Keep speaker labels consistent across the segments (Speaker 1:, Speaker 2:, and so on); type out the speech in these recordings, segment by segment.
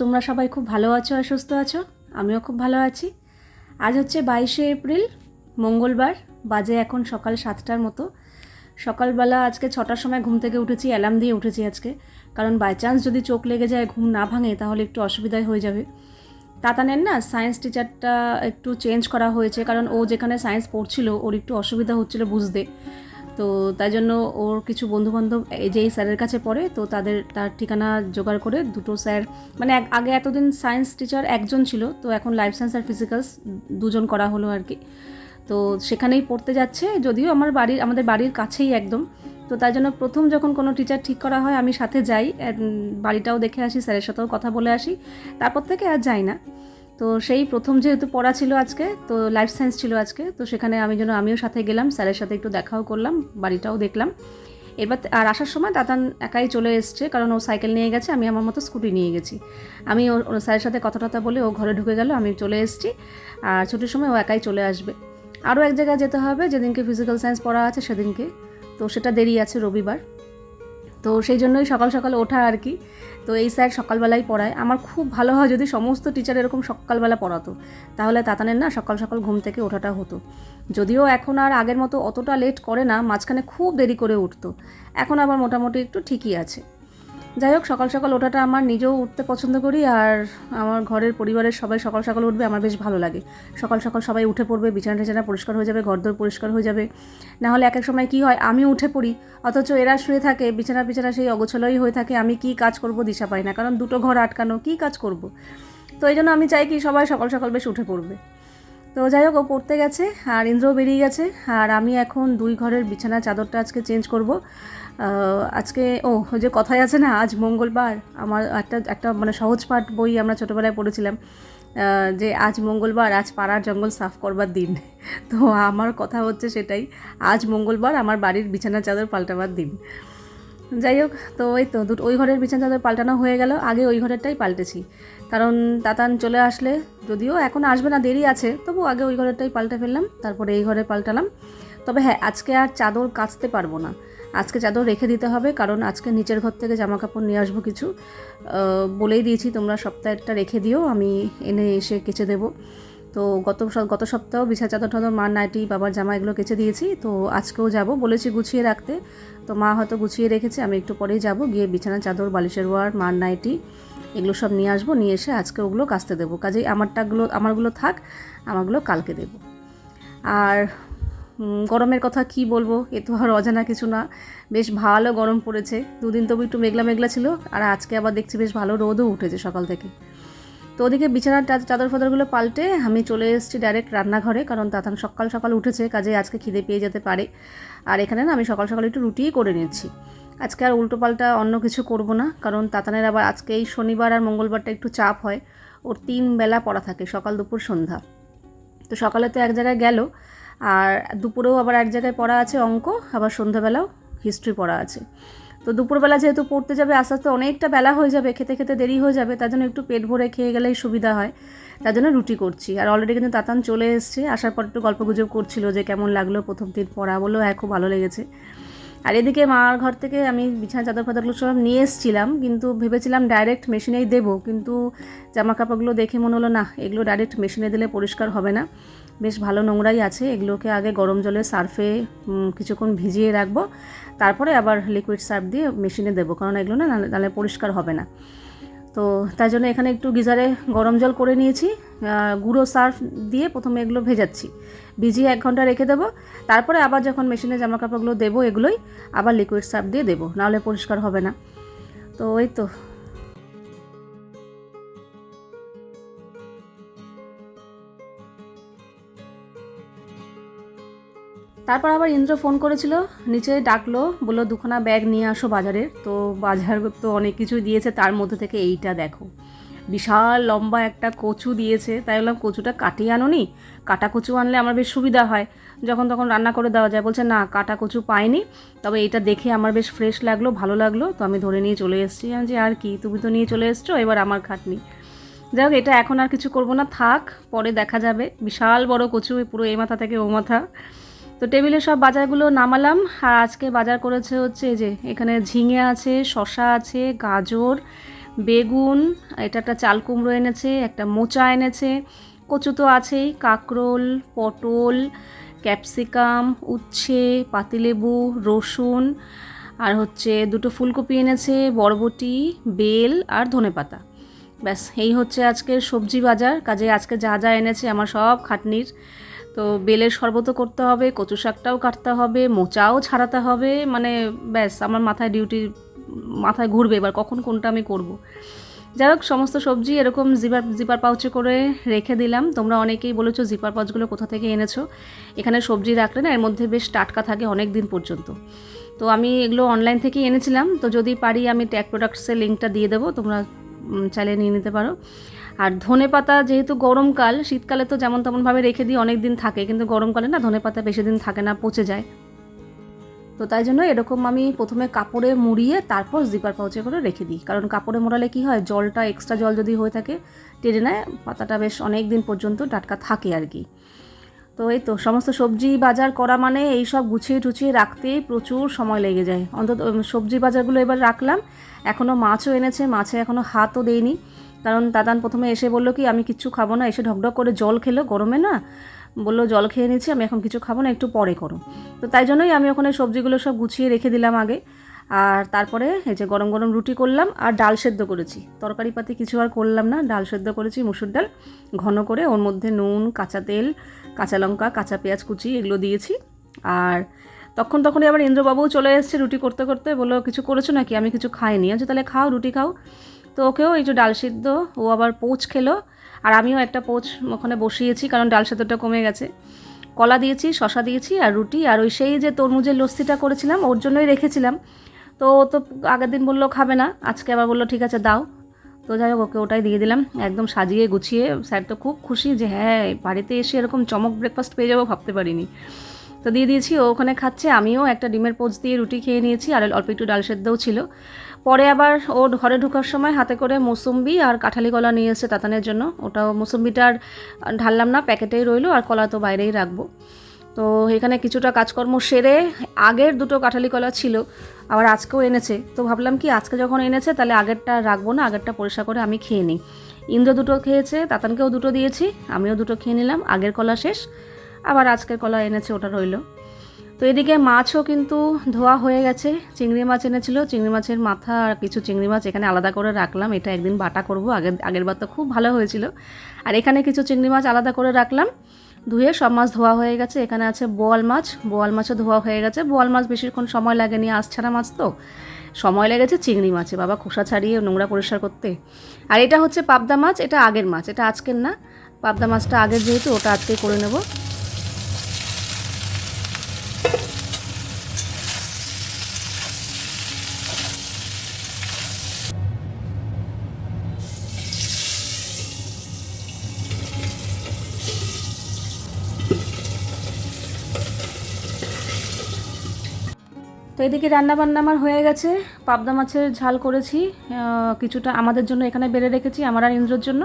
Speaker 1: তোমরা সবাই খুব ভালো আছো আর সুস্থ আছো? আমিও খুব ভালো আছি। আজ হচ্ছে বাইশে এপ্রিল, মঙ্গলবার, বাজে এখন সকাল সাতটার মতো। সকালবেলা আজকে ছটার সময় ঘুম থেকে উঠেছি, অ্যালার্ম দিয়ে উঠেছি আজকে। কারণ বাই চান্স যদি চোখ লেগে যায়, ঘুম না ভাঙে, তাহলে একটু অসুবিধাই হয়ে যাবে। তাতানের না সায়েন্স টিচারটা একটু চেঞ্জ করা হয়েছে, কারণ ও যেখানে সায়েন্স পড়ছিল, ওর একটু অসুবিধা হচ্ছিল বুঝতে। তো তাই জন্য ওর কিছু বন্ধুবান্ধব এই যেই স্যারের কাছে পড়ে, তো তাদের, তার ঠিকানা জোগাড় করে দুটো স্যার মানে আগে এতদিন সায়েন্স টিচার একজন ছিল, তো এখন লাইফ সায়েন্স আর ফিজিক্যালস দুজন করা হলো আর কি। তো সেখানেই পড়তে যাচ্ছে, যদিও আমার বাড়ির, আমাদের বাড়ির কাছেই একদম। তো তাই জন্য প্রথম যখন কোনো টিচার ঠিক করা হয়, আমি সাথে যাই বাড়িটাও দেখে আসি, স্যারের সাথেও কথা বলে আসি। তারপর থেকে আর যাই না। তো সেই প্রথম যেহেতু পড়া ছিল আজকে, তো লাইফ সায়েন্স ছিল আজকে, তো সেখানে আমি যেন আমিও সাথে গেলাম স্যারের সাথে একটু দেখাও করলাম, বাড়িটাও দেখলাম। এবার আর আসার সময় দাতান একাই চলে এসছে, কারণ ও সাইকেল নিয়ে গেছে, আমি আমার মতো স্কুটি নিয়ে গেছি। আমি ওর স্যারের সাথে কথা টথা বলে ও ঘরে ঢুকে গেল, আমি চলে এসেছি, আর ছুটির সময় ও একাই চলে আসবে। আরও এক জায়গায় যেতে হবে, যেদিনকে ফিজিক্যাল সায়েন্স পড়া আছে সেদিনকে, তো সেটা দেরি আছে রবিবার। তো সেই জন্যই সকাল সকাল ওঠা আর কি। তো এই স্যার সকালবেলায় পড়ায়। আমার খুব ভালো হয় যদি সমস্ত টিচার এরকম সকালবেলা পড়াতো। তাহলে তাতানের না সকাল সকাল ঘুম থেকে ওঠাটা হতো। যদিও এখন আর আগের মতো অতটা লেট করে না, মাঝখানে খুব দেরি করে উঠতো। এখন আবার মোটামুটি একটু ঠিকই আছে। যাই হোক, সকাল সকাল ওঠাটা আমার নিজেও উঠতে পছন্দ করি আর আমার ঘরের পরিবারের সবাই সকাল সকাল উঠবে, আমার বেশ ভালো লাগে। সকাল সকাল সবাই উঠে পড়বে, বিছানা টিছানা পরিষ্কার হয়ে যাবে, ঘরদোর পরিষ্কার হয়ে যাবে। না হলে এক এক সময় কী হয়, আমি উঠে পড়ি, অথচ এরা শুয়ে থাকে, বিছানা বিছানা সেই অগোছলই হয়ে থাকে, আমি কি কাজ করব দিশা পাই না, কারণ দুটো ঘর আটকানো, কি কাজ করব? তো এই জন্য আমি চাই কি সবাই সকাল সকাল বেশ উঠে পড়বে। তো যাই হোক, ও পড়তে গেছে আর ইন্দ্রও বেরিয়ে গেছে, আর আমি এখন দুই ঘরের বিছানা চাদরটা আজকে চেঞ্জ করব। আজকে, ও, যে কথাই আছে না, আজ মঙ্গলবার, আমার একটা একটা মানে সহজ পাঠ বই আমরা ছোটোবেলায় পড়েছিলাম যে আজ মঙ্গলবার, আজ পাড়ার জঙ্গল সাফ করবার দিন। তো আমার কথা হচ্ছে সেটাই, আজ মঙ্গলবার আমার বাড়ির বিছানা চাদর পাল্টাবার দিন। যাই হোক, তো ওই তো, দুটো, ওই ঘরের বিছানা চাদর পাল্টানো হয়ে গেল, আগে ওই ঘরেরটাই পাল্টেছি। কারণ তাতান চলে আসলে, যদিও এখন আসবে না, দেরি আছে, তবু আগে ওই ঘরেরটাই পাল্টে ফেললাম, তারপরে এই ঘরে পাল্টালাম। তবে হ্যাঁ আজকে আর চাদর কাচতে পারব না। আজকে চাদর রেখে দিতে হবে, কারণ আজকে নিচের ঘর থেকে জামা কাপড় নিয়ে আসব কিছু। বলেই দিয়েছি, তোমরা সপ্তাহেরটা রেখে দিও, আমি এনে এসে কেচে দেবো। তো গত গত সপ্তাহ বিছা চাদর টাদর, মার নাইটি, বাবার জামা এগুলো কেচে দিয়েছি, তো আজকেও যাব, বলেছি গুছিয়ে রাখতে। তো মা হয়তো গুছিয়ে রেখেছে, আমি একটু পরেই যাব, গিয়ে বিছানা চাদর, বালিশের ওয়ার, মার নাইটি, এগুলো সব নিয়ে আসব, নিয়ে এসে আজকে ওগুলো কাচতে দেবো। কাজেই আমারটাগুলো আমারগুলো থাক, আমারগুলো কালকে দেবো। আর গরমের কথা কি বলব? এ তো আর অজানা কিছু না। বেশ ভালো গরম পড়েছে। দুদিন তবু একটু মেঘলা মেঘলা ছিল, আর আজকে আবার দেখছি বেশ ভালো রোদও উঠেছে সকাল থেকে। তো ওদিকে বিছানার চাদর ফাদরগুলো পাল্টে আমি চলে এসেছি ডাইরেক্ট রান্নাঘরে, কারণ তাতান সকাল সকাল উঠেছে, কাজে আজকে খিদে পেয়ে যেতে পারে। আর এখানে না আমি সকাল সকাল একটু রুটিই করে নিচ্ছি। আজকে আর উল্টো পাল্টা অন্য কিছু করব না, কারণ তাতানের আবার আজকে এই শনিবার আর মঙ্গলবারটা একটু চাপ হয়। ওর তিন বেলা পড়া থাকে, সকাল দুপুর সন্ধ্যা। তো সকালে তো এক জায়গায় গেল আর দুপুরেও আবার এক জায়গায় পড়া আছে অঙ্ক, আবার সন্ধ্যাবেলাও হিস্ট্রি পড়া আছে। তো দুপুরবেলা যেহেতু পড়তে যাবে আস্তে আস্তে অনেকটা বেলা হয়ে যাবে, খেতে খেতে দেরি হয়ে যাবে, তার জন্য একটু পেট ভরে খেয়ে গেলেই সুবিধা হয়, তার জন্য রুটি করছি। আর অলরেডি কিন্তু তাতান চলে এসছে, আসার পর একটু গল্পগুজব করছিল যে কেমন লাগল প্রথম দিন পড়া, বলল হ্যাঁ খুব ভালো লেগেছে। আর এদিকে মার ঘর থেকে আমি বিছানা, চাদর ফাদরগুলো সব নিয়ে এসেছিলাম, কিন্তু ভেবেছিলাম ডাইরেক্ট মেশিনেই দেবো, কিন্তু জামা কাপড়গুলো দেখে মনে হলো না, এগুলো ডাইরেক্ট মেশিনে দিলে পরিষ্কার হবে না। বেশ ভালো নোংরাই আছে, এগুলোকে আগে গরম জলে সার্ফে কিছুক্ষণ ভিজিয়ে রাখব। তারপরে আবার লিকুইড সার্ফ দিয়ে মেশিনে দেবো, কারণ এগুলো না নাহলে- পরিষ্কার হবে না। তো তাই জন্য এখানে একটু গিজারে গরম জল করে নিয়েছি গুঁড়ো সার্ফ দিয়ে প্রথমে এগুলো ভেজাচ্ছি। ভিজিয়ে এক ঘণ্টা রেখে দেবো, তারপরে আবার যখন মেশিনে জামা কাপড়গুলো দেবো এগুলোই, আবার লিকুইড সার্ফ দিয়ে দেবো, নাহলে পরিষ্কার হবে না। তো ওই তো। তারপর আবার ইন্দ্র ফোন করেছিল, নিচে ডাকলো, বলল, দুখানা ব্যাগ নিয়ে আসো বাজারের তো বাজার তো অনেক কিছুই দিয়েছে, তার মধ্যে থেকে এইটা দেখো। বিশাল লম্বা একটা কচু দিয়েছে, তাই বললাম, কচুটা কাটিয়ে আনো নি কাটা কচু আনলে আমার বেশ সুবিধা হয়। যখন তখন রান্না করে দেওয়া যায়, বলছে, না, কাটা কচু পাইনি। তবে এটা দেখে আমার বেশ ফ্রেশ লাগল, ভালো লাগল, তো আমি ধরে নিয়ে চলে এসেছি। আমি যে আর কি, তুমি তো নিয়ে চলে এসছো, এবার আমার খাটনি। যাই হোক, এটা এখন আর কিছু করব না, থাক, পরে দেখা যাবে। বিশাল বড় কচু, পুরো এ মাথা থেকে ও মাথা। তো টেবিলে সব বাজারগুলো নামালাম। আর আজকে বাজার করেছে হচ্ছে যে, এখানে ঝিঙে আছে শশা আছে, গাজর, বেগুন, এটা একটা চাল কুমড়ো এনেছে, একটা মোচা এনেছে, কচু তো আছেই, কাঁকরোল, পটল, ক্যাপসিকাম, উচ্ছে, পাতিলেবু, রসুন, আর হচ্ছে দুটো ফুলকপি এনেছে, বরবটি, বেল আর ধনেপাতা। ব্যাস, এই হচ্ছে আজকের সবজি বাজার। কাজে আজকে যা যা এনেছে আমার সব খাটনির তো বেলের শরবতও করতে হবে কচু শাকটাও কাটতে হবে, মোচাও ছাড়াতে হবে মানে ব্যাস, আমার মাথায় ডিউটি মাথায় ঘুরবে এবার কখন কোনটা আমি করব। যাই হোক, সমস্ত সবজি এরকম জিপার জিপার পাউচে করে রেখে দিলাম। তোমরা অনেকেই বলেছ জিপার পাউচগুলো কোথা থেকে এনেছো? এখানে সবজি রাখলে না, এর মধ্যে বেশ টাটকা থাকে অনেক দিন পর্যন্ত। তো আমি এগুলো অনলাইন থেকে এনেছিলাম। তো যদি পারি, আমি ট্যাগ প্রোডাক্টসের লিঙ্কটা দিয়ে দেবো, তোমরা চাইলে নিয়ে নিতে পারো। আর ধনে পাতা যেহেতু গরমকাল, শীতকালে তো যেমন তেমনভাবে রেখে দিই, অনেক দিন থাকে। কিন্তু গরমকালে না ধনে পাতা বেশি দিন থাকে না, পচে যায়। তো তাই জন্য এরকম আমি প্রথমে কাপড়ে মুড়িয়ে তারপর জিপার পাউচে করে রেখে দিই। কারণ কাপড়ে মোড়ালে কি হয়, জলটা এক্সট্রা জল যদি হয়ে থাকে, টেনে নেয়, পাতাটা বেশ অনেক দিন পর্যন্ত টাটকা থাকে আর কি। তো এই তো, সমস্ত সবজি বাজার করা মানে এই সব গুছিয়ে টুছিয়ে রাখতেই প্রচুর সময় লেগে যায়। অন্তত সবজি বাজারগুলো এবার রাখলাম। এখনও মাছও এনেছে, মাছে এখনও হাতও দেয়নি কারণ দাদান প্রথমে এসে বলল কি, আমি কিচ্ছু খাব না। এসে ঢকঢক করে জল খেলো গরমে, না? বলল, জল খেয়ে নিচ্ছি, আমি এখন কিছু খাব না, একটু পরে করো। তো তাই জন্যই আমি ওখানে সবজিগুলো সব গুছিয়ে রেখে দিলাম আগে। আর তারপরে এই যে গরম গরম রুটি করলাম আর ডাল সেদ্ধ করেছি। তরকারি পাতি কিছু আর করলাম না, ডাল সেদ্ধ করেছি, মুসুর ডাল, ঘন করে ওর মধ্যে নুন, কাঁচা তেল, কাঁচা লঙ্কা, কাঁচা পেঁয়াজ কুচি এগুলো দিয়েছি। আর তখন তখনই আবার ইন্দ্রবাবুও চলে এসেছে রুটি করতে করতে, বলল, কিছু করেছ নাকি? আমি কিছু খাইনি। আচ্ছা তাহলে খাও, রুটি খাও। তো ওকেও যে ডাল সিদ্ধ, ও আবার পোচ খেলো। আর আমিও একটা পোচ ওখানে বসিয়েছি, কারণ ডাল সেদ্ধটা কমে গেছে। কলা দিয়েছি শশা দিয়েছি আর রুটি। আর ওই সেই যে তরমুজের লস্যিটা করেছিলাম, ওর জন্যই রেখেছিলাম। তো ও তো আগের দিন বলল খাবে না, আজকে আবার বলল, ঠিক আছে, দাও। তো যাই হোক, ওকে ওটাই দিয়ে দিলাম, একদম সাজিয়ে গুছিয়ে। স্যার তো খুব খুশি যে হ্যাঁ বাড়িতে এসে এরকম চমক ব্রেকফাস্ট পেয়ে যাব, ভাবতে পারিনি। তো দিয়ে দিয়েছি, ও ওখানে খাচ্ছে, আমিও একটা ডিমের পোচ দিয়ে রুটি খেয়ে নিয়েছি, আর অল্প একটু ডাল সেদ্ধও ছিল। পরে আবার ওর ঘরে ঢোকার সময় হাতে করে মৌসুম্বি আর কাঁঠালি কলা নিয়ে এসেছে তাতানের জন্য। ওটাও মৌসুম্বিটা আর ঢাললাম না, প্যাকেটেই রইল আর কলা তো বাইরেই রাখব। তো এখানে কিছুটা কাজকর্ম সেরে আগের দুটো কাঁঠালি কলা ছিল, আবার আজকেও এনেছে। তো ভাবলাম কি আজকে যখন এনেছে তাহলে আগেরটা রাখব না, আগেরটা পরিষ্কার করে আমি খেয়ে নিই। ইন্দ্র দুটো খেয়েছে, তাতানকেও দুটো দিয়েছি, আমিও দুটো খেয়ে নিলাম, আগের কলা শেষ, আবার আজকের কলা এনেছে, ওটা রইল। তো এদিকে মাছও কিন্তু ধোয়া হয়ে গেছে। চিংড়ি মাছ এনেছিল। চিংড়ি মাছের মাথা আর কিছু চিংড়ি মাছ এখানে আলাদা করে রাখলাম। এটা একদিন বাটা করব। আগের আগের বার তো খুব ভালো হয়েছিল। আর এখানে কিছু চিংড়ি মাছ আলাদা করে রাখলাম। ধুয়ে সব মাছ ধোয়া হয়ে গেছে। এখানে আছে বোয়াল মাছ। বোয়াল মাছও ধোয়া হয়ে গেছে। বোয়াল মাছ বেশিক্ষণ সময় লাগেনি আঁশ ছাড়া মাছ তো। সময় লেগেছে চিংড়ি মাছে। বাবা খোসা ছাড়িয়ে নোংরা পরিষ্কার করতে। আর এটা হচ্ছে পাবদা মাছ। এটা আগের মাছ। এটা আজকের না। পাবদা মাছটা আগের যেহেতু ওটা আজকে করে নেব। এদিকে রান্না বান্না আমার হয়ে গেছে। পাবদা মাছের ঝাল করেছি। কিছুটা আমাদের জন্য এখানে বেড়ে রেখেছি, আমার আর ইন্দ্রর জন্য।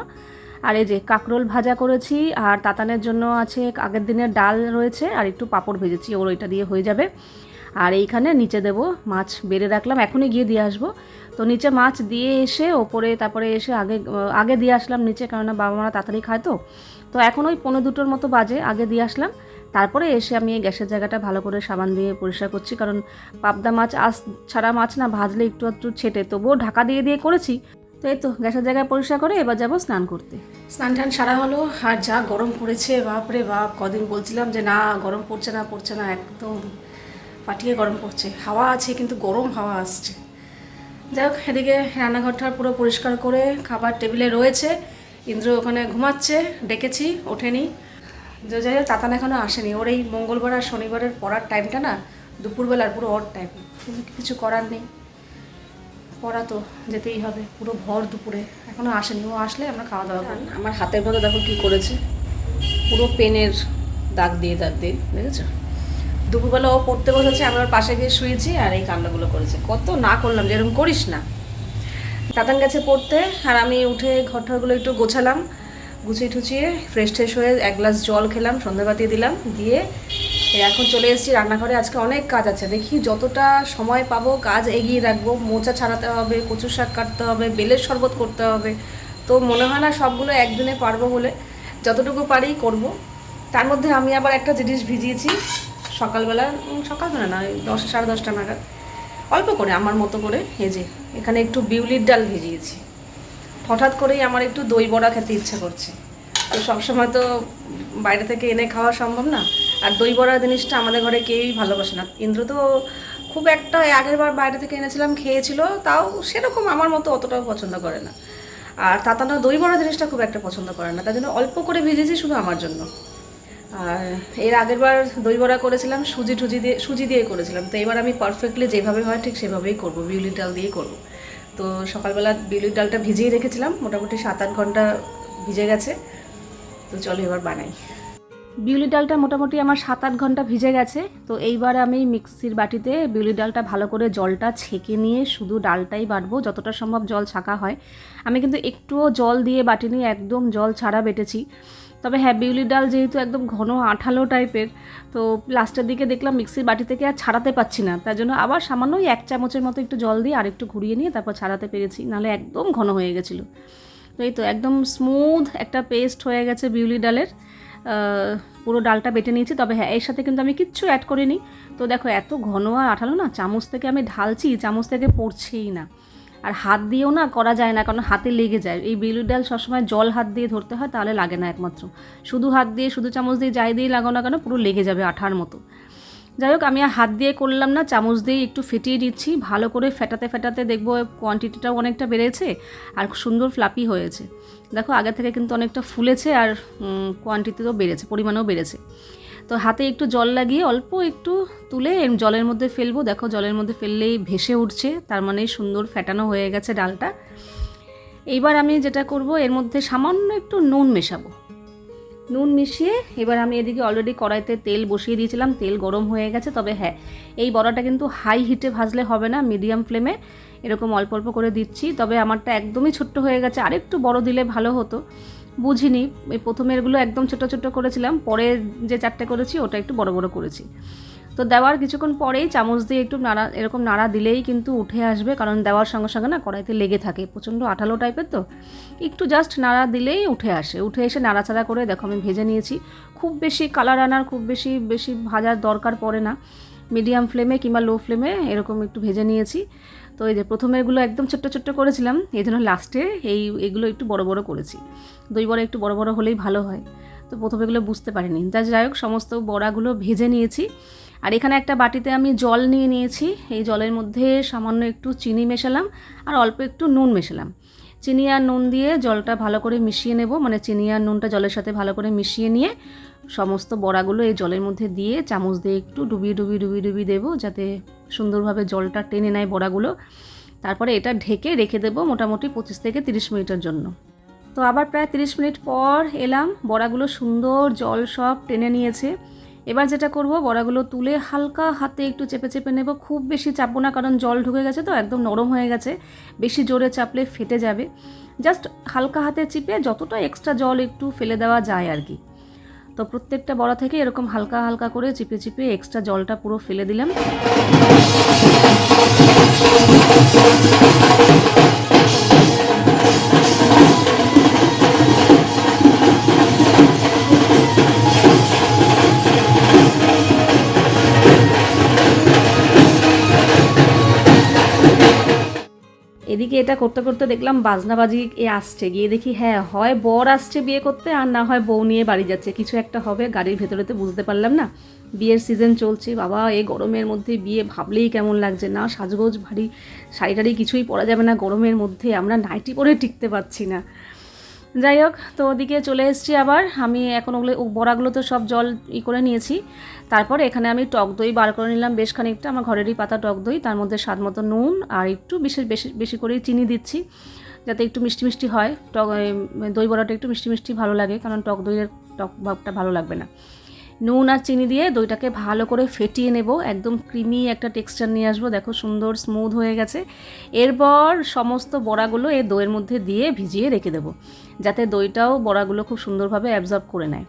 Speaker 1: আর এই যে কাকরোল ভাজা করেছি, আর তাতানের জন্য আছে আগের দিনের ডাল রয়েছে, আর একটু পাঁপড় ভেজেছি, ওর ওইটা দিয়ে হয়ে যাবে। আর এইখানে নিচে দেবো মাছ, বেড়ে রাখলাম, এখনই গিয়ে দিয়ে আসব। তো নিচে মাছ দিয়ে এসে ওপরে, তারপরে এসে আগে আগে দিয়ে আসলাম নিচে, কেননা বাবা মারা তাড়াতাড়ি খায় তো। তো এখন ওই পনেরো দুটোর মতো বাজে, আগে দিয়ে আসলাম। তারপরে এসে আমি এই গ্যাসের জায়গাটা ভালো করে সাবান দিয়ে পরিষ্কার করছি, কারণ পাবদা মাছ আস ছাড়া মাছ না ভাজলে একটু একটু ছেটে। তবুও ঢাকা দিয়ে দিয়ে করেছি। তো এই তো, গ্যাসের জায়গায় পরিষ্কার করে এবার যাব স্নান করতে। স্নান টান সারা হলো, আর যা গরম পড়েছে বাপরে বাপ, কদিন বলছিলাম যে না, গরম পড়ছে না পড়ছে না, একদম পাটিয়ে গরম পড়ছে। হাওয়া আছে, কিন্তু গরম হাওয়া আসছে। যাই হোক, এদিকে রান্নাঘরটা পুরো পরিষ্কার করে খাবার টেবিলে রয়েছে। ইন্দ্র ওখানে ঘুমাচ্ছে, ডেকেছি, ওঠেনি। যে যাই তাতান এখনও আসেনি। ওর এই মঙ্গলবার আর শনিবারের পড়ার টাইমটা না দুপুরবেলার পুরো অড টাইম কিছু করার নেই। পড়া তো যেতেই হবে, পুরো ভর দুপুরে। এখনও আসেনি। ও আসলে আমরা খাওয়া দাওয়া করব আমার হাতের মধ্যে দেখো কী করেছে। পুরো পেনের দাগ দিয়ে দাগ দিয়ে, দেখেছ? দুপুরবেলা ও পড়তে বসেছে, আমি ওর পাশে গিয়ে শুয়েছি আর এই কান্নাগুলো করেছে। কত না করলাম যে এরকম করিস না। তাতান গেছে পড়তে, আর আমি উঠে ঘরটাগুলো একটু গোছালাম। গুছিয়ে টুছিয়ে ফ্রেশ ট্রেশ হয়ে এক গ্লাস জল খেলাম সন্ধ্যেবাতি দিলাম, দিয়ে এখন চলে এসেছি রান্নাঘরে। আজকে অনেক কাজ আছে, দেখি যতটা সময় পাবো কাজ এগিয়ে রাখব। মোচা ছাড়াতে হবে কচু শাক কাটতে হবে, বেলের শরবত করতে হবে। তো মনে হয় না সবগুলো একদিনে পারব বলে যতটুকু পারি করব। তার মধ্যে আমি আবার একটা জিনিস ভিজিয়েছি সকালবেলা সকালবেলা না দশ সাড়ে দশটা নাগাদ। অল্প করে, আমার মতো করে, এই যে, এখানে একটু বিউলির ডাল ভিজিয়েছি। হঠাৎ করেই আমার একটু দই বড়া খেতে ইচ্ছা করছে। তো সবসময় তো বাইরে থেকে এনে খাওয়া সম্ভব না। আর দই বড়া জিনিসটা আমাদের ঘরে কেউই ভালোবাসে না। ইন্দ্র তো খুব একটা আগের বার বাইরে থেকে এনেছিলাম, খেয়েছিল, তাও সেরকম আমার মতো অতটাও পছন্দ করে না। আর তাতানা দই বড়া জিনিসটা খুব একটা পছন্দ করে না। তার জন্য অল্প করে ভেজেছি শুধু আমার জন্য। আর এর আগের বার দই বড়া করেছিলাম সুজি টুজি দিয়ে সুজি দিয়ে করেছিলাম। তো এবার আমি পারফেক্টলি যেভাবে হয় ঠিক সেভাবেই করব, বিউলির ডাল দিয়ে করব। তো সকালবেলা বিউলির ডালটা ভিজিয়ে রেখেছিলাম, মোটামুটি সাত আট ঘণ্টা ভিজে গেছে। তো চলো এবার বানাই। বিউলি ডালটা মোটামুটি আমার সাত আট ঘণ্টা ভিজে গেছে, তো এইবার আমি মিক্সির বাটিতে বিউলি ডালটা ভালো করে জলটা ছেঁকে নিয়ে শুধু ডালটাই বাটবো, যতটা সম্ভব জল ছাকা হয়। আমি কিন্তু একটুও জল দিয়ে বাটিনি, একদম জল ছাড়া বেটেছি। তবে হ্যাঁ বিউলি ডাল যেহেতু একদম ঘন আঠালো টাইপের, তো লাস্টের দিকে দেখলাম মিক্সির বাটি থেকে আর ছাড়াতে পাচ্ছি না। তার জন্য আবার সামান্য ওই এক চামচের মতো একটু জল দিয়ে আর একটু ঘুরিয়ে নিয়ে তারপর ছাড়াতে পেরেছি, নাহলে একদম ঘন হয়ে গেছিল। তো এই তো একদম স্মুথ একটা পেস্ট হয়ে গেছে বিউলি ডালের। পুরো ডালটা বেটে নিয়েছি, তবে হ্যাঁ এর সাথে কিন্তু আমি কিচ্ছু অ্যাড করিনি। তো দেখো, এত ঘন আর আঠালো না, চামচ থেকে আমি ঢালছি, চামচ থেকে পড়ছেই না। আর হাত দিয়েও না করা যায় না, কারণ হাতে লেগে যায়। এই বিউলি ডাল সবসময় জল হাত দিয়ে ধরতে হয়, তাহলে লাগে না একমাত্র। শুধু হাত দিয়ে, শুধু চামচ দিয়ে যাই দিয়ে লাগাও না কেন, পুরো লেগে যাবে আঠার মতো। যাই হোক, আমি আর হাত দিয়ে করলাম না, চামচ দিয়ে একটু ফেটিয়ে দিচ্ছি ভালো করে ফেটাতে ফেটাতে দেখব কোয়ান্টিটিটাও অনেকটা বেড়েছে আর সুন্দর ফ্লাপি হয়েছে। দেখো আগে থেকে কিন্তু অনেকটা ফুলেছে আর কোয়ান্টিটিও বেড়েছে, পরিমাণেও বেড়েছে। তো হাতে একটু জল লাগিয়ে অল্প একটু তুলে জলের মধ্যে ফেলব। দেখো, জলের মধ্যে ফেললেই ভেসে উঠছে, তার মানে সুন্দর ফেটানো হয়ে গেছে ডালটা। এইবার আমি যেটা করব, এর মধ্যে সামান্য একটু নুন মেশাবো। নুন মিশিয়ে এবার আমি এদিকে অলরেডি কড়াইতে তেল বসিয়ে দিয়েছিলাম, তেল গরম হয়ে গেছে। তবে হ্যাঁ এই বড়াটা কিন্তু হাই হিটে ভাজলে হবে না মিডিয়াম ফ্লেমে এরকম অল্প অল্প করে দিচ্ছি, তবে আমারটা একদমই ছোট্ট হয়ে গেছে। আরেকটু বড় দিলে ভালো হতো। বুঝিনি। এই প্রথমেরগুলো একদম ছোট ছোট করেছিলাম, পরে যে চারটে করেছি ওটা একটু বড় বড় করেছি। তো দেওয়ার কিছুক্ষণ পরেই চামচ দিয়ে একটু নাড়া, এরকম নাড়া দিলেই কিন্তু উঠে আসবে, কারণ দেওয়ার সঙ্গে সঙ্গে না কড়াইতে লেগে থাকে, প্রচণ্ড আঠালো টাইপের তো। একটু জাস্ট নাড়া দিলেই উঠে আসে, উঠে এসে নাড়াচাড়া করে দেখো আমি ভেজে নিয়েছি। খুব বেশি কালার আনার, খুব বেশি বেশি ভাজার দরকার পড়ে না। মিডিয়াম ফ্লেমে কিংবা লো ফ্লেমে এরকম একটু ভেজে নিয়েছি। তো এই যে প্রথমে এগুলো একদম ছোট্ট ছোট্ট করেছিলাম, এই জন্য লাস্টে এই, এগুলো একটু বড় বড় করেছি। দই বড়া একটু বড় বড় হলেই ভালো হয়। তো প্রথমে এগুলো বুঝতে পারিনি। তা যাই হোক, সমস্ত বড়াগুলো ভেজে নিয়েছি। আর এখানে একটা বাটিতে আমি জল নিয়ে নিয়েছি। এই জলের মধ্যে সামান্য একটু চিনি মেশালাম আর অল্প একটু নুন মেশালাম। চিনি আর নুন দিয়ে জলটা ভালো করে মিশিয়ে নেব। মানে চিনি আর নুনটা জলের সাথে ভালো করে মিশিয়ে নিয়ে সমস্ত বড়াগুলো এই জলের মধ্যে দিয়ে চামচ দিয়ে একটু ডুবিয়ে ডুবিয়ে ডুবিয়ে ডুবিয়ে দেবো যাতে সুন্দরভাবে জলটা টেনে নেয় বড়াগুলো। তারপরে এটা ঢেকে রেখে দেবো মোটামুটি পঁচিশ থেকে তিরিশ মিনিটের জন্য। তো আবার প্রায় তিরিশ মিনিট পর এলাম, বড়াগুলো সুন্দর জল সব টেনে নিয়েছে। এবার যেটা করব, বড়াগুলো তুলে হালকা হাতে একটু চেপে চেপে নেব। খুব বেশি চাপবো না, কারণ জল ঢুকে গেছে তো, একদম নরম হয়ে গেছে। বেশি জোরে চাপলে ফেটে যাবে। জাস্ট হালকা হাতে চিপে যতটা এক্সট্রা জল একটু ফেলে দেওয়া যায় আর কি। তো প্রত্যেকটা বড়া থেকে এরকম হালকা হালকা করে চিপে চিপে এক্সট্রা জলটা পুরো ফেলে দিলাম। এদিকে এটা করতে করতে দেখলাম বাজনাবাজি এ আসছে। গিয়ে দেখি হ্যাঁ হয় বর আসছে বিয়ে করতে আর না হয় বউ নিয়ে বাড়ি যাচ্ছে। কিছু একটা হবে, গাড়ির ভেতরে তো বুঝতে পারলাম না। বিয়ের সিজন চলছে, বাবা এই গরমের মধ্যে বিয়ে ভাবলেই কেমন লাগছে। না, সাজগোজ, ভারী, শাড়ি টাড়ি কিছুই পরা যাবে না গরমের মধ্যে, আমরা নাইটি পরে টিকতে পারছি না। যাই হোক, তো ওদিকে চলে এসেছি আবার। আমি এখন ওগুলো বড়াগুলো তো সব জল ই করে নিয়েছি। তারপর এখানে আমি টক দই বার করে নিলাম বেশ খানিকটা। আমার ঘরেরই পাতা টক দই, তার মধ্যে স্বাদ মতো নুন আর একটু বিশেষ বেশি বেশি করেই চিনি দিচ্ছি, যাতে একটু মিষ্টি মিষ্টি হয়। টক দই বড়াটা একটু মিষ্টি মিষ্টি ভালো লাগে, কারণ টক দইয়ের টক ভাবটা ভালো লাগবে না। নুন আর চিনি দিয়ে দইটাকে ভালো করে ফেটিয়ে নেব, একদম ক্রিমি একটা টেক্সচার নিয়ে আসব। দেখো সুন্দর স্মুথ হয়ে গেছে। এরপর সমস্ত বড়াগুলো এই দইয়ের মধ্যে দিয়ে ভিজিয়ে রেখে দেবো, যাতে দইটাও বড়াগুলো খুব সুন্দরভাবে অ্যাবজর্ব করে নেয়।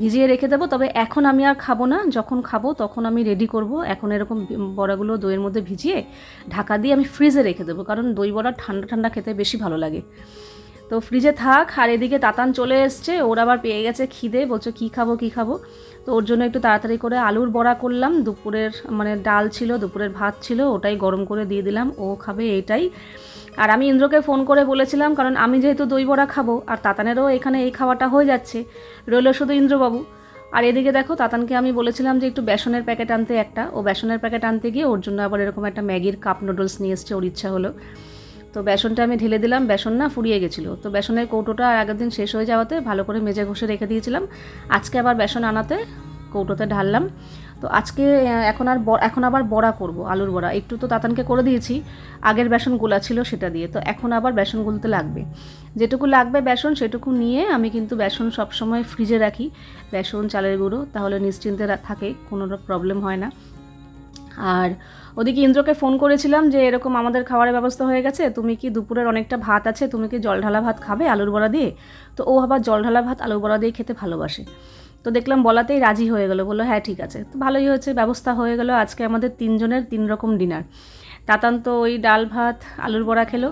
Speaker 1: ভিজিয়ে রেখে দেবো, তবে এখন আমি আর খাব না। যখন খাব তখন আমি রেডি করব। এখন এরকম বড়াগুলো দইয়ের মধ্যে ভিজিয়ে ঢাকা দিয়ে আমি ফ্রিজে রেখে দেবো, কারণ দই বড়া ঠান্ডা ঠান্ডা খেতে বেশি ভালো লাগে। তো ফ্রিজে থাক, আর এদিকে তাতান চলে এসছে, ওর আবার পেয়ে গেছে খিদে, বলছে কী খাব কী খাব। তো ওর জন্য একটু তাড়াতাড়ি করে আলুর বড়া করলাম, দুপুরের মানে ডাল ছিল, দুপুরের ভাত ছিল, ওটাই গরম করে দিয়ে দিলাম, ও খাবে এটাই। আর আমি ইন্দ্রকে ফোন করে বলেছিলাম, কারণ আমি যেহেতু দই বড়া খাব, আর তাতানেরও এখানে এই খাওয়াটা হয়ে যাচ্ছে, রইল শুধু ইন্দ্রবাবু। আর এদিকে দেখো, তাতানকে আমি বলেছিলাম যে একটু বেসনের প্যাকেট আনতে একটা, ও বেসনের প্যাকেট আনতে গিয়ে ওর জন্য আবার এরকম একটা ম্যাগির কাপ নুডলস নিয়ে এসছে, ওর ইচ্ছা হলো। তো বেসনটা আমি ঢেলে দিলাম, বেসন না ফুরিয়ে গেছিল। তো বেসনের কৌটোটা আর আগের দিন শেষ হয়ে যাওয়াতে ভালো করে মেজে ঘষে রেখে দিয়েছিলাম। আজকে আবার বেসন আনাতে কৌটোতে ঢাললাম। তো আজকে এখন আর এখন আবার বড়া করব, আলুর বড়া। একটু তো তাতানকে করে দিয়েছি, আগের বেসন গোলা ছিল সেটা দিয়ে। তো এখন আবার বেসন গুলতে লাগবে। যেটুকু লাগবে বেসন, সেটুকু নিয়ে আমি কিন্তু বেসন সবসময় ফ্রিজে রাখি। বেসন, চালের গুঁড়ো, তাহলে নিশ্চিন্তে থাকে, কোনো প্রবলেম হয় না। আর ওদিকে ইন্দ্রকে ফোন করেছিলাম যে, এরকম আমাদের খাবারের ব্যবস্থা হয়ে গেছে, তুমি কি দুপুরের অনেকটা ভাত আছে, তুমি কি জল ঢালা ভাত খাবে আলুর বড়া দিয়ে? তো ও আবার জল ঢালা ভাত, আলুর বড়া দিয়ে খেতে ভালোবাসে। তো দেখলাম বলাতেই রাজি হয়ে গেলো, বলল হ্যাঁ ঠিক আছে। তো ভালোই হয়েছে, ব্যবস্থা হয়ে গেলো, আজকে আমাদের তিনজনের তিন রকম ডিনার তাতান তো ওই ডাল ভাত, আলুর বড়া খেলো,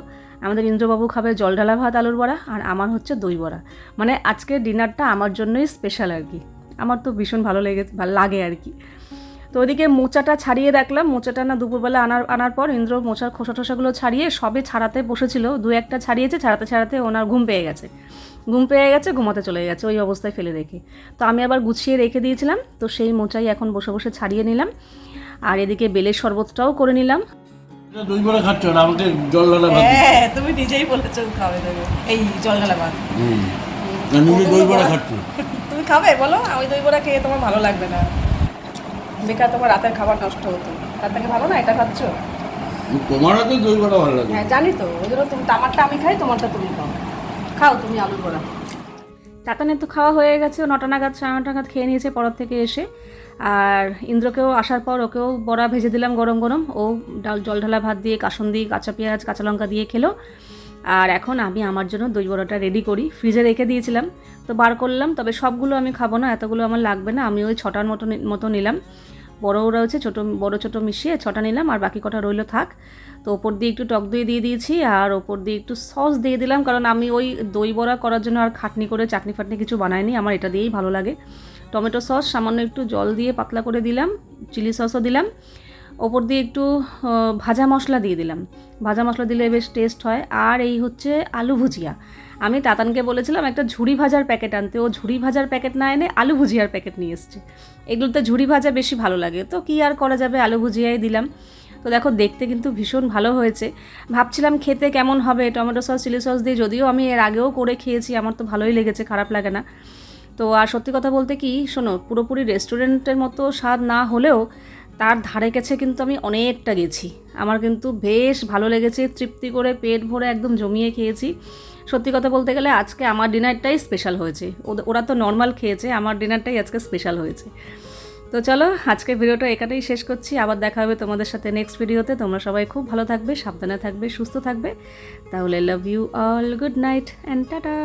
Speaker 1: আমাদের ইন্দ্রবাবু খাবে জল ঢালা ভাত, আলুর বড়া, আর আমার হচ্ছে দই বড়া। মানে আজকে ডিনারটা আমার জন্যই স্পেশাল আর কি। আমার তো ভীষণ ভালো লেগে, লাগে আর কি। তো ওদিকে মোচাটা ছাড়িয়ে রাখলাম মোচাটা না দুপুরবেলা আনার আনার পর ইন্দ্র মোচার খোসা টোসাগুলো ছাড়িয়ে সবে ছাড়াতে বসেছিল। দু একটা ছাড়িয়েছে ছাড়াতে ছাড়াতে ওনার ঘুম পেয়ে গেছে। ঘুম পেয়ে গেছে ঘুমাতে চলে গেছে ওই অবস্থায় ফেলে রেখে তো আমি আবার গুছিয়ে রেখে দিয়েছিলাম তো সেই মোচাই এখন বসে বসে ছাড়িয়ে নিলাম। আর এদিকে বেলের শরবতটাও করে নিলাম।
Speaker 2: এটা দই বড়া খাচ্ছ না? আমাকে জল ঢালা ভাত
Speaker 3: হ্যাঁ তুমি নিজেই বলেছ খাবে দেবে এই জল ঢালা ভাত।
Speaker 2: হুম। আর দই বড়া খাচ্ছ?
Speaker 3: তুমি খাবে? বলো ওই দই বড়া খেয়ে তোমার ভালো লাগবে না। বেকার তোমার রাতের খাবার নষ্ট হতো। তার থেকে ভালো না? এটা খাচ্ছ
Speaker 2: তোমার হাতে দই বড়া ভালো লাগে।
Speaker 3: হ্যাঁ জানি তো। ওই জন্য তুমি আমারটা আমি খাই তোমারটা তুমি খাও। খাও তুমি আলুর বড়া।
Speaker 1: তাতানের তো খাওয়া হয়ে গেছে। ও নটা নাগাদ সাড়ে নটা নাগাদ খেয়ে নিয়েছে পরের থেকে এসে। আর ইন্দ্রকেও আসার পর ওকেও বড়া ভেজে দিলাম গরম গরম। ও ডাল জল ঢালা ভাত দিয়ে কাসন দিয়ে কাঁচা পেঁয়াজ কাঁচা লঙ্কা দিয়ে খেলো। আর এখন আমি আমার জন্য দই বড়াটা রেডি করি। ফ্রিজে রেখে দিয়েছিলাম। তো বার করলাম, তবে সবগুলো আমি খাব না, এতগুলো আমার লাগবে না। আমি ওই ছটার মতো মতো নিলাম। বড়ও রয়েছে ছোটো, বড়ো ছোটো মিশিয়ে ছটা নিলাম, আর বাকি কটা রইল থাক। তো ওপর দিয়ে একটু টক দই দিয়ে দিয়েছি, আর ওপর দিয়ে একটু সস দিয়ে দিলাম, কারণ আমি ওই দই বড়া করার জন্য আর খাটনি করে, চাটনি ফাটনি কিছু বানাইনি, আমার এটা দিয়েই ভালো লাগে। টমেটো সস, সামান্য একটু জল দিয়ে পাতলা করে দিলাম, চিলি সসও দিলাম। ওপর দিয়ে একটু ভাজা মশলা দিয়ে দিলাম। ভাজা মশলা দিলে বেশ টেস্ট হয়। আর এই হচ্ছে আলু ভুজিয়া। আমি তাতানকে বলেছিলাম, একটা ঝুড়ি ভাজার প্যাকেট আনতে। ও ঝুড়ি ভাজার প্যাকেট না এনে আলু ভুজিয়ার প্যাকেট নিয়ে এসছে। এগুলোতে ঝুড়ি ভাজা বেশি ভালো লাগে। তো কী আর করা যাবে? আলু ভুজিয়াই দিলাম। তো দেখো, দেখতে কিন্তু ভীষণ ভালো হয়েছে। ভাবছিলাম খেতে কেমন হবে? টমেটো সস, চিলি সস দিয়ে যদিও আমি এর আগেও করে খেয়েছি, আমার তো ভালোই লেগেছে, খারাপ লাগে না। তো আর সত্যি কথা বলতে কি, শোনো, পুরোপুরি রেস্টুরেন্টের মতো স্বাদ না হলেও তার ধারে কাছে কিন্তু আমি অনেকটা গেছি। আমার কিন্তু বেশ ভালো লেগেছে, তৃপ্তি করে পেট ভরে একদম জমিয়ে খেয়েছি। সত্যি কথা বলতে গেলে আজকে আমার ডিনারটাই স্পেশাল হয়েছে। ওরা তো নর্মাল খেয়েছে, আমার ডিনারটাই আজকে স্পেশাল হয়েছে। তো চলো আজকে ভিডিওটা এখানেই শেষ করছি। আবার দেখা হবে তোমাদের সাথে নেক্সট ভিডিওতে। তোমরা সবাই খুব ভালো থাকবে, সাবধানে থাকবে, সুস্থ থাকবে। তাহলে love you all good night and tata